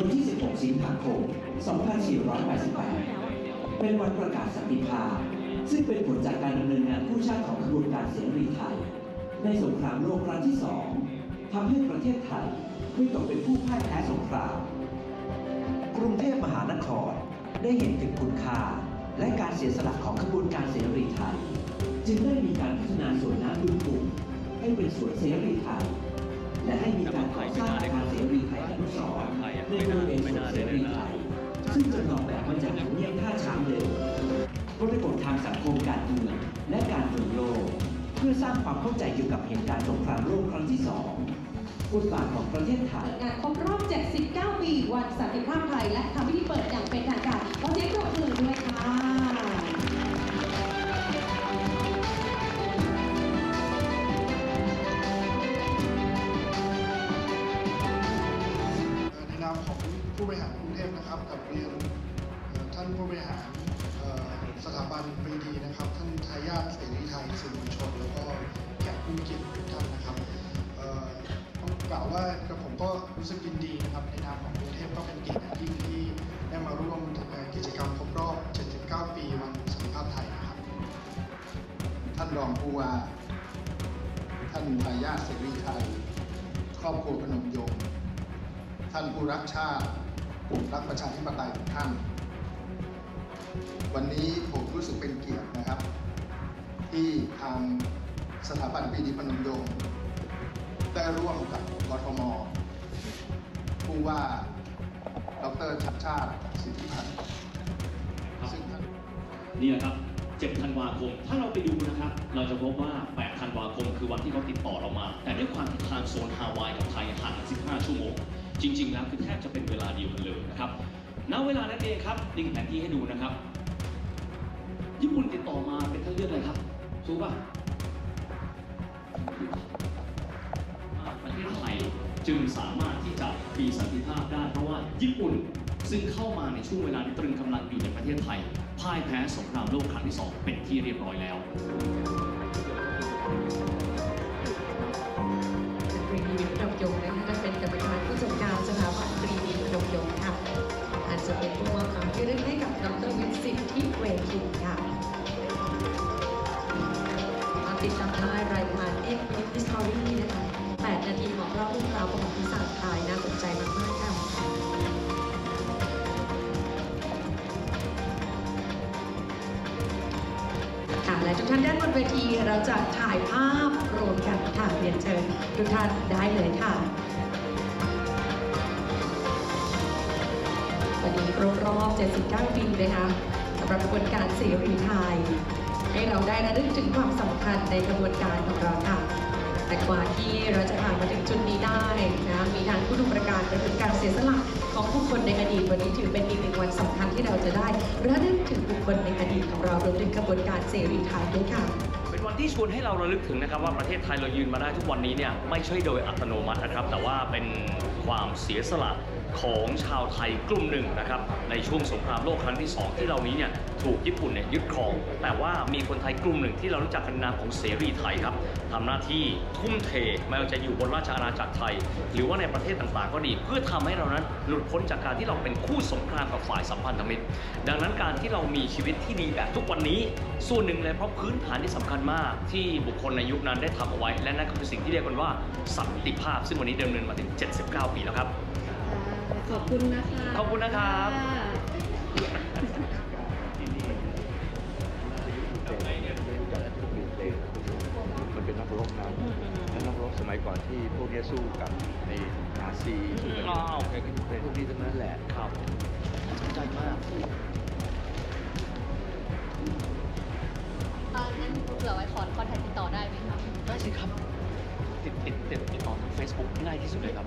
ันที่ 16 สิงหาคม 2488 เป็นวันประกาศสันติภาพ ซึ่งเป็นผลจากการดำเนินงานผู้ชาติของขบวนการเสรีไทย ในสงครามโลกครั้งที่สองทำให้ประเทศไทยไม่ตกเป็นผู้พ่ายแพ้สงคราม กรุงเทพมหานครได้เห็นถึงคุณค่า และการเสียสละของขบวนการเสรีไทย จึงได้มีการพัฒนาสวนน้ำบึงกลุ่มให้เป็นสวนเสรีไทย อยู่เงียบท่าช้างเดิมบริบททางสังคมการเมืองและการเมืองโลก เพื่อสร้างความเข้าใจเกี่ยวกับเหตุการณ์สงครามโลกครั้งที่สองบทบาทของประเทศไทยงานครบรอบ 79 ปี วันสันติภาพไทย และทำพิธีเปิดอย่างเป็นทางการขอเสียงปรบมือด้วยค่ะ สื่อมวลชนแล้วก็แขกผู้เกียรติทุกท่านนะครับต้องกล่าวว่ากับผมก็รู้สึกยินดีนะครับในนามของกรุงเทพก็เป็นเกียรติอย่างยิ่งที่ได้มาร่วมกิจกรรมครบรอบ 79 ปีวันสันติภาพไทยนะครับ ท่านรองผู้ว่าท่านทายาเสรีไทย ครอบครัวพนมยงค์ท่านผู้รักชาติรักประชาธิปไตยทุกท่าน วันนี้ผม ปรีดีพนมยงค์ได้ร่วมกับกทมผู้ว่าดรชัดชาติสิทธิพันธ์ซึ่งท่าน นี่แหละครับ 7 ธันวาคม ถ้าเราไปดูนะครับ เราจะพบว่า 8 ธันวาคมคือวันที่เขาติดต่อเรามา แต่ด้วยความที่ทางโซนฮาวายกับไทยห่างกัน15 ชั่วโมง จริง ๆ แล้วคือแทบจะเป็นเวลาเดียวกันเลยนะครับ ณ เวลานั้นเองครับลิงก์แผนที่ให้ดูนะครับ ญี่ปุ่นติดต่อมาเป็นท่านเลือกอะไรครับ รู้ป่ะอ่า ประเทศไทยจึงสามารถที่จะมีสันติภาพได้เพราะว่าญี่ปุ่น ซึ่งเข้ามาในช่วงเวลาที่ตรึงกำลังอยู่ในประเทศไทยพ่ายแพ้สงครามโลกครั้งที่สองเป็นที่เรียบร้อยแล้วปรีดีพนมยงนะคะท่านเป็นกรรมการผู้จัดการสถาบันปรีดีพนมยงค่ะอาจจะเป็นผู้มอบคำที่เลือกให้กับดรวิสิทธิ์ที่เวคินค่ะมาติดตามได้รายกา รเอ็กซ์พิสตอรี่นะคะ8นาทีของเราเรื่องราวประวัติศาสตร์ไทยน่าสนใจมากๆค่ะค่ะ และทุกท่านด้านบนเวทีเราจะถ่ายภาพรวมกันค่ะเรียนเชิญทุกท่านได้เลยค่ะวันนี้ครบรอบ 79 ปีนะคะสำหรับกระบวนการเสรีไทย ให้เราได้ระลึกถึงความสำคัญในกระบวนการของเราค่ะ แต่กว่าที่เราจะผ่านมาถึงจุดนี้ได้นะมีทางผู้ดูประการไปถึงการเสียสละของผู้คนในอดีตวันนี้ถือเป็นอีกหนึ่งวันสำคัญที่เราจะได้ระลึกถึงบุคคลในอดีตของเรารวมถึงกระบวนการเสรีไทยด้วยค่ะเป็นวันที่ชวนให้เราระลึกถึงนะครับว่าประเทศไทยเรายืนมาได้ทุกวันนี้เนี่ยไม่ใช่โดยอัตโนมัตินะครับ แต่ว่าเป็นความเสียสละ ของชาวไทยกลุ่มหนึ่งนะครับในช่วงสงครามโลกครั้งที่ 2 ที่เรานี้เนี่ยถูกญี่ปุ่นเนี่ยยึดครอง แต่ว่ามีคนไทยกลุ่มหนึ่งที่เรารู้จักกันนามของเสรีไทยครับทำหน้าที่ทุ่มเทไม่ว่าจะอยู่บนราชอาณาจักรไทย หรือว่าในประเทศต่างๆ ก็ดี เพื่อทำให้เรานั้นหลุดพ้นจากการที่เราเป็นคู่สงครามกับฝ่ายสัมพันธมิตร ดังนั้นการที่เรามีชีวิตที่ดีแบบทุกวันนี้ส่วนหนึ่งเลยเพราะพื้นฐานที่สำคัญมาก ที่บุคคลในยุคนั้นได้ทำเอาไว้ และนั่นก็คือสิ่งที่เรียกกันว่าสันติภาพ ซึ่งวันนี้ดำเนินมาถึง 79 ปีแล้วครับ ขอบคุณนะคะขอบคุณนะครับ มันเป็นนักรบนะและนักรบสมัยก่อนที่พวกเนี้ยสู้กับในนาซีสู้กับอ๋อโอเค เป็นพวกนี้ทั้งนั้นแหละครับสนใจมากอ่างั้นเผื่อไว้ขอคอนแทคติดต่อได้ไหมคะ ได้สิครับ ติดติดติดติดต่อทาง Facebook ง่ายที่สุดเลยครับ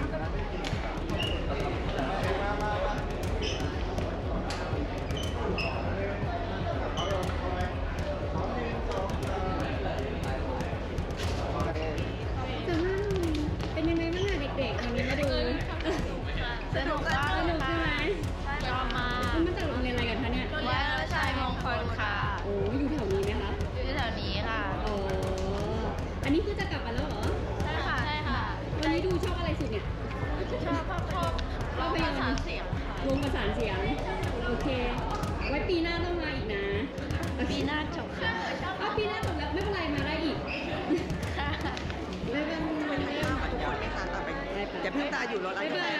ค่ะ บ๊ายบาย ทุกคนไหมคะต่อไปอย่าเพิ่งตาอยู่รถ บ๊ายบาย นะ